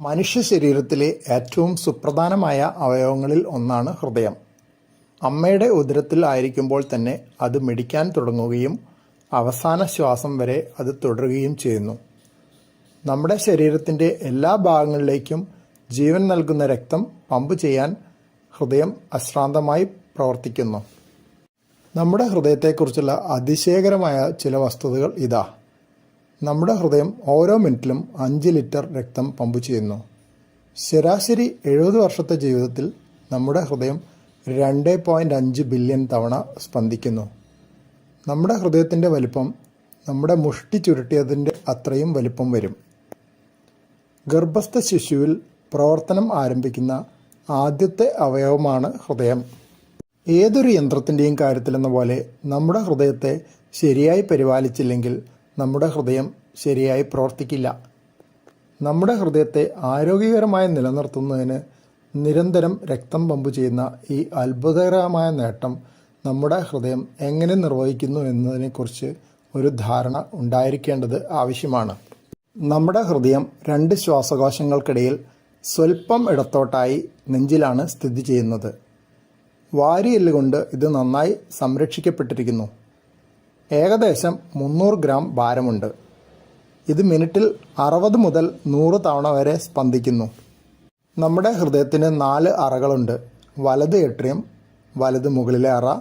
മനുഷ്യ ശരീരത്തിലെ ഏറ്റവും സുപ്രധാനമായ അവയവങ്ങളിൽ ഒന്നാണ് ഹൃദയം. അമ്മയുടെ ഉദരത്തിൽ ആയിരിക്കുമ്പോൾ തന്നെ അത് മിടിക്കാൻ തുടങ്ങുകയും അവസാന ശ്വാസം വരെ അത് തുടരുകയും ചെയ്യുന്നു. നമ്മുടെ ശരീരത്തിന്റെ എല്ലാ ഭാഗങ്ങളിലേക്കും ജീവൻ നൽകുന്ന രക്തം പമ്പ് ചെയ്യാൻ ഹൃദയം അശ്രാന്തമായി പ്രവർത്തിക്കുന്നു. നമ്മുടെ ഹൃദയത്തെക്കുറിച്ചുള്ള അതിശയകരമായ ചില വസ്തുതകൾ ഇതാ. നമ്മുടെ ഹൃദയം ഓരോ മിനിറ്റിലും അഞ്ച് ലിറ്റർ രക്തം പമ്പ് ചെയ്യുന്നു. ശരാശരി എഴുപത് വർഷത്തെ ജീവിതത്തിൽ നമ്മുടെ ഹൃദയം രണ്ട് പോയിന്റ് അഞ്ച് ബില്യൺ തവണ സ്പന്ദിക്കുന്നു. നമ്മുടെ ഹൃദയത്തിന്റെ വലിപ്പം നമ്മുടെ മുഷ്ടി ചുരുട്ടിയതിന്റെ അത്രയും വലിപ്പം വരും. ഗർഭസ്ഥ ശിശുവിൽ പ്രവർത്തനം ആരംഭിക്കുന്ന ആദ്യത്തെ അവയവമാണ് ഹൃദയം. ഏതൊരു യന്ത്രത്തിന്റെയും കാര്യത്തിലെന്ന പോലെ നമ്മുടെ ഹൃദയത്തെ ശരിയായി പരിപാലിച്ചില്ലെങ്കിൽ നമ്മുടെ ഹൃദയം ശരിയായി പ്രവർത്തിക്കില്ല. നമ്മുടെ ഹൃദയത്തെ ആരോഗ്യകരമായി നിലനിർത്തുന്നതിന് നിരന്തരം രക്തം പമ്പ് ചെയ്യുന്ന ഈ അത്ഭുതകരമായ നേട്ടം നമ്മുടെ ഹൃദയം എങ്ങനെ നിർവഹിക്കുന്നു എന്നതിനെക്കുറിച്ച് ഒരു ധാരണ ഉണ്ടായിരിക്കേണ്ടത് ആവശ്യമാണ്. നമ്മുടെ ഹൃദയം രണ്ട് ശ്വാസകോശങ്ങൾക്കിടയിൽ സ്വൽപ്പം ഇടത്തോട്ടായി നെഞ്ചിലാണ് സ്ഥിതി ചെയ്യുന്നത്. വാരിയെല്ലുകൊണ്ട് ഇത് നന്നായി സംരക്ഷിക്കപ്പെട്ടിരിക്കുന്നു. ഏകദേശം മുന്നൂറ് ഗ്രാം ഭാരമുണ്ട്. ഇത് മിനിറ്റിൽ അറുപത് മുതൽ നൂറ് തവണ വരെ സ്പന്ദിക്കുന്നു. നമ്മുടെ ഹൃദയത്തിന് നാല് അറകളുണ്ട്. വലത് എട്രിയം വലത് മുകളിലെ അറ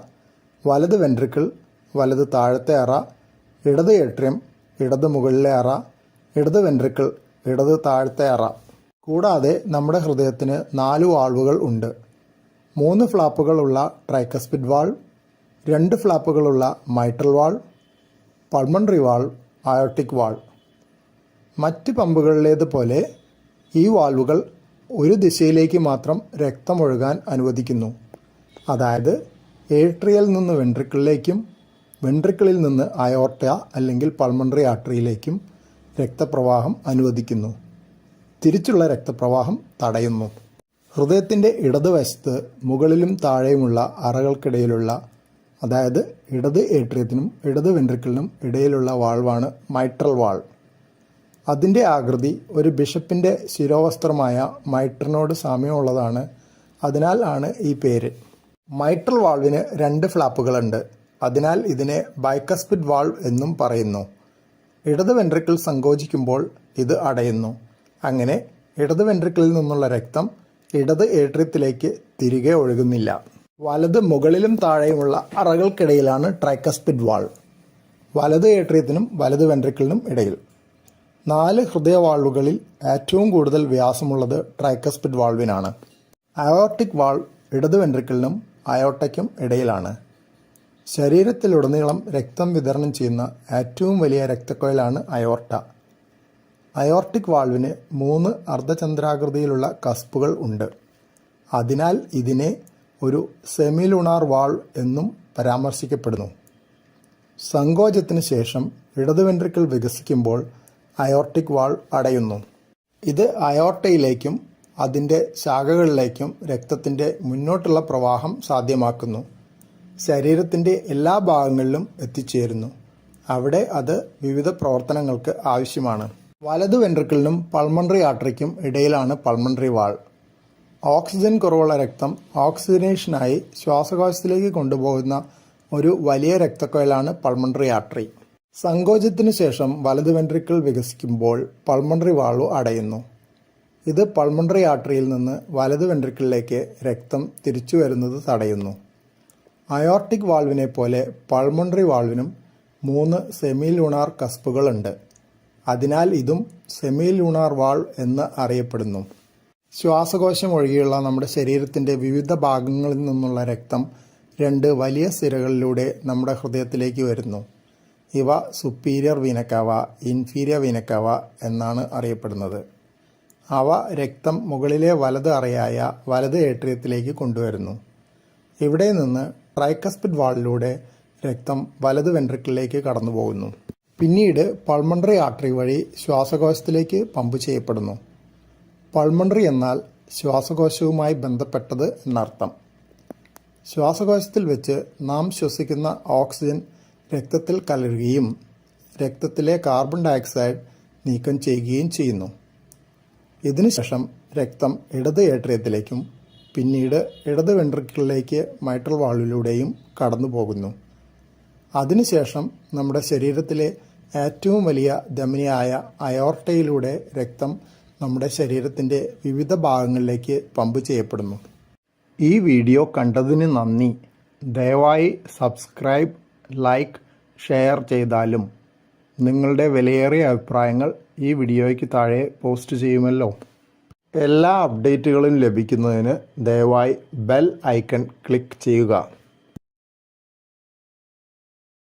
വലത് വെൻട്രിക്കിൾ വലത് താഴത്തെ അറ ഇടത് എട്രിയം ഇടത് മുകളിലെ അറ ഇടത് വെൻട്രിക്കിൾ ഇടത് താഴത്തെ അറ. കൂടാതെ നമ്മുടെ ഹൃദയത്തിന് നാല് വാൾവുകൾ ഉണ്ട്. മൂന്ന് ഫ്ലാപ്പുകളുള്ള ട്രൈക്കസ്പിഡ് വാൾ രണ്ട് ഫ്ലാപ്പുകളുള്ള mitral valve pulmonary valve aortic valve. മറ്റ് പമ്പുകളിലേതുപോലെ ഈ വാൽവുകൾ ഒരു ദിശയിലേക്ക് മാത്രം രക്തമൊഴുകാൻ അനുവദിക്കുന്നു. അതായത് ഏട്രിയൽ നിന്ന് വെൻട്രിക്കിളിലേക്കും വെൻട്രിക്കിളിൽ നിന്ന് അയോർട്ട അല്ലെങ്കിൽ പൾമണറി ആർട്ടറിയിലേക്കും രക്തപ്രവാഹം അനുവദിക്കുന്നു. തിരിച്ചുള്ള രക്തപ്രവാഹം തടയുന്നു. ഹൃദയത്തിന്റെ ഇടതുവശത്ത് മുകളിലും താഴെയുമുള്ള അറകൾക്കിടയിലുള്ള അതായത് ഇടത് ഏട്രിയത്തിനും ഇടത് വെൻട്രിക്കിളിനും ഇടയിലുള്ള വാൾവാണ് മൈട്രൽ വാൾ. അതിന്റെ ആകൃതി ഒരു ബിഷപ്പിന്റെ ശിരോവസ്ത്രമായ മൈട്രനോട് സാമ്യമുള്ളതാണ്. അതിനാൽ ആണ് ഈ പേര്. മൈട്രൽ വാൾവിന് രണ്ട് ഫ്ലാപ്പുകളുണ്ട്. അതിനാൽ ഇതിനെ ബൈക്കസ്പിഡ് വാൾവ് എന്നും പറയുന്നു. ഇടത് വെൻട്രിക്കിൾ സങ്കോചിക്കുമ്പോൾ ഇത് അടയുന്നു. അങ്ങനെ ഇടത് വെൻട്രിക്കിളിൽ നിന്നുള്ള രക്തം ഇടത് ഏട്രിയത്തിലേക്ക് തിരികെ ഒഴുകുന്നില്ല. വലത് മുകളിലും താഴെയുമുള്ള അറകൾക്കിടയിലാണ് ട്രൈക്കസ്പിഡ് വാൾ. വലത് ഏട്രിയത്തിനും വലത് വെൻട്രിക്കിളിനും ഇടയിൽ. നാല് ഹൃദയവാൾവുകളിൽ ഏറ്റവും കൂടുതൽ വ്യാസമുള്ളത് ട്രൈക്കസ്പിഡ് വാൾവിനാണ്. അയോട്ടിക് വാൾ ഇടത് വെൻട്രിക്കിളിനും അയോട്ടയ്ക്കും ഇടയിലാണ്. ശരീരത്തിലുടനീളം രക്തം വിതരണം ചെയ്യുന്ന ഏറ്റവും വലിയ രക്തക്കൊയലാണ് അയോർട്ട. അയോർട്ടിക് വാൾവിന് മൂന്ന് അർദ്ധചന്ദ്രാകൃതിയിലുള്ള കസ്പുകൾ ഉണ്ട്. അതിനാൽ ഇതിനെ ഒരു സെമിലുണാർ വാൾ എന്നും പരാമർശിക്കപ്പെടുന്നു. സങ്കോചത്തിന് ശേഷം ഇടത് വെൻട്രിക്കിൾ വികസിക്കുമ്പോൾ അയോർട്ടിക് വാൾ അടയുന്നു. ഇത് അയോർട്ടയിലേക്കും അതിന്റെ ശാഖകളിലേക്കും രക്തത്തിന്റെ മുന്നോട്ടുള്ള പ്രവാഹം സാധ്യമാക്കുന്നു. ശരീരത്തിന്റെ എല്ലാ ഭാഗങ്ങളിലും എത്തിച്ചേരുന്നു. അവിടെ അത് വിവിധ പ്രവർത്തനങ്ങൾക്ക് ആവശ്യമാണ്. വലതു വെൻട്രിക്കിളിനും പൾമണറി ആർട്ടറിക്കും ഇടയിലാണ് പൾമണറി വാൾ. ഓക്സിജൻ കുറവുള്ള രക്തം ഓക്സിജനേഷനായി ശ്വാസകോശത്തിലേക്ക് കൊണ്ടുപോകുന്ന ഒരു വലിയ രക്തക്കൊയലാണ് പൾമണറി ആർട്ടറി. സങ്കോചത്തിന് ശേഷം വലത് വെൻട്രിക്കിൾ വികസിക്കുമ്പോൾ പൾമണറി വാൾവ് അടയുന്നു. ഇത് പൾമണറി ആർട്ടറിയിൽ നിന്ന് വലത് വെൻട്രിക്കിളിലേക്ക് രക്തം തിരിച്ചു വരുന്നത് തടയുന്നു. അയോർട്ടിക് വാൾവിനെ പോലെ പൾമണറി വാൾവിനും മൂന്ന് സെമി ലൂണാർ കസ്പുകളുണ്ട്. അതിനാൽ ഇതും സെമി ലൂണാർ വാൾ എന്ന് അറിയപ്പെടുന്നു. ശ്വാസകോശം ഒഴികെയുള്ള നമ്മുടെ ശരീരത്തിന്റെ വിവിധ ഭാഗങ്ങളിൽ നിന്നുള്ള രക്തം രണ്ട് വലിയ സിരകളിലൂടെ നമ്മുടെ ഹൃദയത്തിലേക്ക് വരുന്നു. ഇവ സുപ്പീരിയർ വീനക്കാവ ഇൻഫീരിയർ വീനക്കാവ എന്നാണ് അറിയപ്പെടുന്നത്. അവ രക്തം മുകളിലെ വലത് അറയായ വലത് ഏട്രിയത്തിലേക്ക് കൊണ്ടുവരുന്നു. ഇവിടെ നിന്ന് ട്രൈക്കസ്പിഡ് വാളിലൂടെ രക്തം വലത് വെൻട്രിക്കിളിലേക്ക് കടന്നു പോകുന്നു പിന്നീട് പൾമണ്ടറി ആർട്ടറി വഴി ശ്വാസകോശത്തിലേക്ക് പമ്പ് ചെയ്യപ്പെടുന്നു. പൾമണറി എന്നാൽ ശ്വാസകോശവുമായി ബന്ധപ്പെട്ടത് എന്നർത്ഥം. ശ്വാസകോശത്തിൽ വെച്ച് നാം ശ്വസിക്കുന്ന ഓക്സിജൻ രക്തത്തിൽ കലരുകയും രക്തത്തിലെ കാർബൺ ഡയോക്സൈഡ് നീക്കം ചെയ്യുകയും ചെയ്യുന്നു. ഇതിനുശേഷം രക്തം ഇടത് ഏട്രിയത്തിലേക്കും പിന്നീട് ഇടത് വെൻട്രിക്കിളിലേക്ക് മൈട്രൽ വാൾവിലൂടെയും കടന്നു പോകുന്നു. അതിനുശേഷം നമ്മുടെ ശരീരത്തിലെ ഏറ്റവും വലിയ ധമനിയായ അയോർട്ടയിലൂടെ രക്തം നമ്മുടെ ശരീരത്തിന്റെ വിവിധ ഭാഗങ്ങളിലേക്ക് പമ്പ് ചെയ്യപ്പെടുന്നു. ഈ വീഡിയോ കണ്ടതിന് നന്ദി. ദയവായി സബ്സ്ക്രൈബ് ലൈക്ക് ഷെയർ ചെയ്താലും നിങ്ങളുടെ വിലയേറിയ അഭിപ്രായങ്ങൾ ഈ വീഡിയോയ്ക്ക് താഴെ പോസ്റ്റ് ചെയ്യുമല്ലോ. എല്ലാ അപ്ഡേറ്റുകളും ലഭിക്കുന്നതിന് ദയവായി ബെൽ ഐക്കൺ ക്ലിക്ക് ചെയ്യുക.